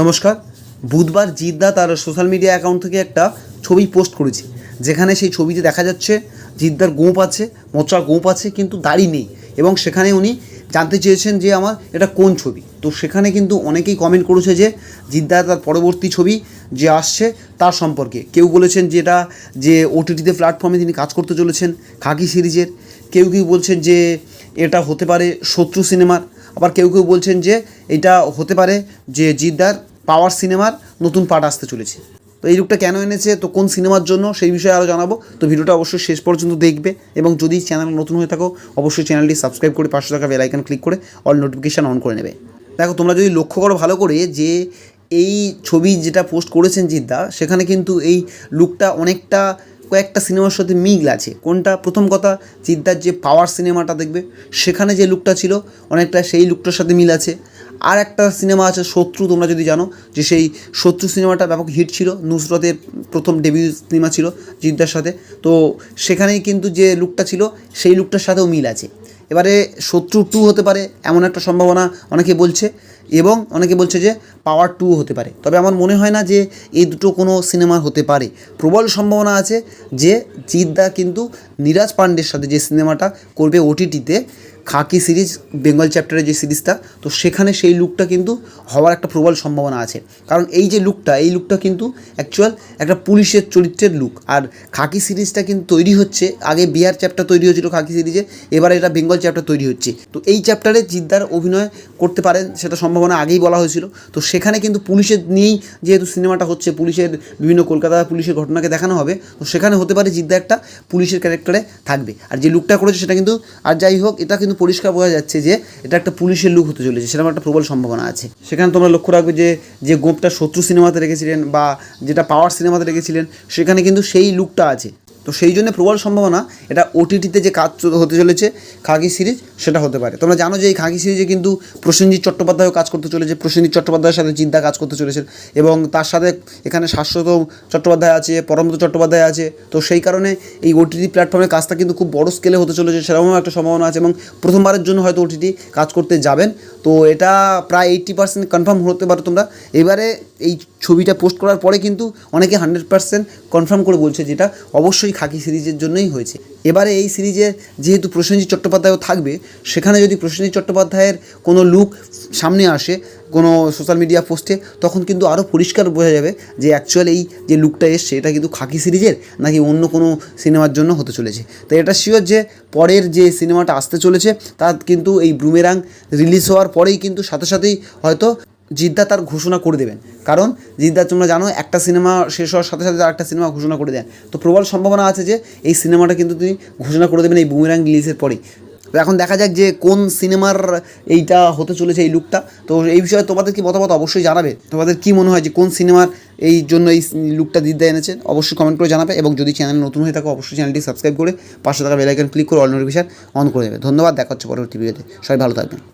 নমস্কার। বুধবার জিদ্দা তার সোশ্যাল মিডিয়া অ্যাকাউন্ট থেকে একটা ছবি পোস্ট করেছে। যেখানে সেই ছবিতে দেখা যাচ্ছে জিদ্দার গোঁপ আছে মোচা গোঁপ আছে, কিন্তু দাড়ি নেই এবং সেখানে উনি জানতে চেয়েছেন যে আমার এটা কোন ছবি। তো সেখানে কিন্তু অনেকেই কমেন্ট করেছে যে জিদ্দা তার পরবর্তী ছবি যে আসছে তার সম্পর্কে। কেউ বলেছেন যে এটা যে ওটিটিতে প্ল্যাটফর্মে তিনি কাজ করতে চলেছেন, খাকি সিরিজের। কেউ কেউ বলছেন যে এটা হতে পারে শত্রু সিনেমার আবার কেউ কেউ বলছেন যে এটা হতে পারে যে জিদ্দার পাওয়ার সিনেমার নতুন পার্ট আসতে চলেছে। তো এই লুকটা কেন এনেছে? তো কোন সিনেমার জন্য? সেই বিষয়ে আরও জানাব। তো ভিডিওটা অবশ্যই শেষ পর্যন্ত দেখবে এবং যদি চ্যানেল নতুন হয়ে থাকো, অবশ্যই চ্যানেলটি সাবস্ক্রাইব করে পাঁচশো টাকা বেল আইকন ক্লিক করে অল নোটিফিকেশান অন করে নেবে। দেখো, তোমরা যদি লক্ষ্য করো ভালো করে যে এই ছবি যেটা পোস্ট করেছেন জিদ্দা, সেখানে কিন্তু এই লুকটা অনেকটা কয়েকটা সিনেমার সাথে মিল আছে। কোনটা? প্রথম কথা, জিদ্দার যে পাওয়ার সিনেমাটা দেখবে, সেখানে যে লুকটা ছিল, অনেকটা সেই লুকটার সাথে মিল আছে। আর একটা সিনেমা আছে, শত্রু, তোমরা যদি জানো, যে সেই শত্রু সিনেমাটা ব্যাপক হিট ছিল, নুসরতের প্রথম ডেবিউ সিনেমা ছিল জিদ্দার সাথে। তো সেখানেই কিন্তু যে লুকটা ছিল, সেই লুকটার সাথেও মিল আছে। এবারে শত্রু টু হতে পারে, এমন একটা সম্ভাবনা অনেকে বলছে এবং অনেকে বলছে যে পাওয়ার টু হতে পারে। তবে আমার মনে হয় না যে এই দুটো কোনো সিনেমার হতে পারে। প্রবল সম্ভাবনা আছে যে জিদ্দা কিন্তু নিরাজ পাণ্ডের সাথে যে সিনেমাটা করবে ওটিটিতে খাকি সিরিজ, বেঙ্গল চ্যাপ্টারের যে সিরিজটা, তো সেখানে সেই লুকটা কিন্তু হওয়ার একটা প্রবল সম্ভাবনা আছে। কারণ এই যে লুকটা, এই লুকটা কিন্তু অ্যাকচুয়াল একটা পুলিশের চরিত্রের লুক। আর খাকি সিরিজটা কিন্তু তৈরি হচ্ছে, আগে বিহার চ্যাপ্টার তৈরি হয়েছিল খাকি সিরিজে, এবার এটা বেঙ্গল চ্যাপ্টার তৈরি হচ্ছে। তো এই চ্যাপ্টারে জিদ্দার অভিনয় করতে পারেন, সেটা সম্ভাবনা আগেই বলা হয়েছিল। তো সেখানে কিন্তু পুলিশের নিয়েই যেহেতু সিনেমাটা হচ্ছে, পুলিশের বিভিন্ন কলকাতা পুলিশের ঘটনাকে দেখানো হবে, তো সেখানে হতে পারে জিদ্দা একটা পুলিশের ক্যারেক্টারে থাকবে। আর যে লুকটা করেছে সেটা কিন্তু, আর যাই হোক, এটা কিন্তু পরিষ্কার বোঝা যাচ্ছে যে এটা একটা পুলিশের লুক হতে চলেছে, সেরকম একটা প্রবল সম্ভাবনা আছে। সেখানে তোমরা লক্ষ্য রাখবে যে যে গোপটা শত্রু সিনেমাতে রেখেছিলেন বা যেটা পাওয়ার সিনেমাতে রেখেছিলেন, সেখানে কিন্তু সেই লুকটা আছে। তো সেই জন্য প্রবল সম্ভাবনা এটা ওটিটিতে যে কাজ হতে চলেছে খাকি সিরিজ, সেটা হতে পারে। তোমরা জানো যে এই খাকি সিরিজে কিন্তু প্রসেনজিৎ চট্টোপাধ্যায়ও কাজ করতে চলেছে, প্রসেনজিৎ চট্টোপাধ্যায়ের সাথে চিন্তা কাজ করতে চলেছেন এবং তার সাথে এখানে শাশ্বত চট্টোপাধ্যায় আছে পরমত চট্টোপাধ্যায় আছে। তো সেই কারণে এই ওটিটি প্ল্যাটফর্মে কাজটা কিন্তু খুব বড় স্কেলে হতে চলেছে, সেরকমও একটা সম্ভাবনা আছে এবং প্রথমবারের জন্য হয়তো ওটিটি কাজ করতে যাবেন। তো এটা প্রায় এইট্টি পার্সেন্ট কনফার্ম হতে পারো তোমরা। এবারে এই ছবিটা পোস্ট করার পরে কিন্তু অনেকে হান্ড্রেড পার্সেন্ট কনফার্ম করে বলছে যেটা অবশ্যই খাকি সিরিজের জন্যই হয়েছে। এবারে এই সিরিজে যেহেতু প্রসেনজিৎ চট্টোপাধ্যায়ও থাকবে, সেখানে যদি প্রসেনজিৎ চট্টোপাধ্যায়ের কোনো লুক সামনে আসে, কোনো সোশ্যাল মিডিয়া পোস্টে তখন কিন্তু আরও পরিষ্কার বোঝা যাবে যে অ্যাকচুয়াল এই যে লুকটা এসছে, এটা কিন্তু খাকি সিরিজের নাকি অন্য কোনো সিনেমার জন্য হতে চলেছে। তো এটা শিওর যে পরের যে সিনেমাটা আসতে চলেছে তা কিন্তু এই ব্রুমেরাং রিলিজ হওয়ার পরেই কিন্তু সাথে সাথেই হয়তো জিদ্দা তার ঘোষণা করে দেবেন। কারণ জিদ্দা, তোমরা জানো, একটা সিনেমা শেষ হওয়ার সাথে সাথে আরেকটা সিনেমা ঘোষণা করে দেন। তো প্রবল সম্ভাবনা আছে যে, এই সিনেমাটা কিন্তু তিনি ঘোষণা করে দেবেন এই বুমেরাং রিলিজের পরেই। তো এখন দেখা যাক যে কোন সিনেমার এইটা হতে চলেছে এই লুকটা। তো এই বিষয়ে তোমাদের কি মতামত অবশ্যই জানাবে। তোমাদের কি মনে হয় যে কোন সিনেমার এই জন্য এই লুকটা দিদা এনেছে? অবশ্যই কমেন্ট করে জানাবে এবং যদি চ্যানেল নতুন হয়ে থাকো, অবশ্যই চ্যানেলটি সাবস্ক্রাইব করে পাঁচশো টাকা বেলাইকন ক্লিক করে অল নোটিফিকেশন অন করে দেবে। ধন্যবাদ, দেখা হচ্ছে পরবর্তী ভিডিওতে সবাই ভালো থাকবেন।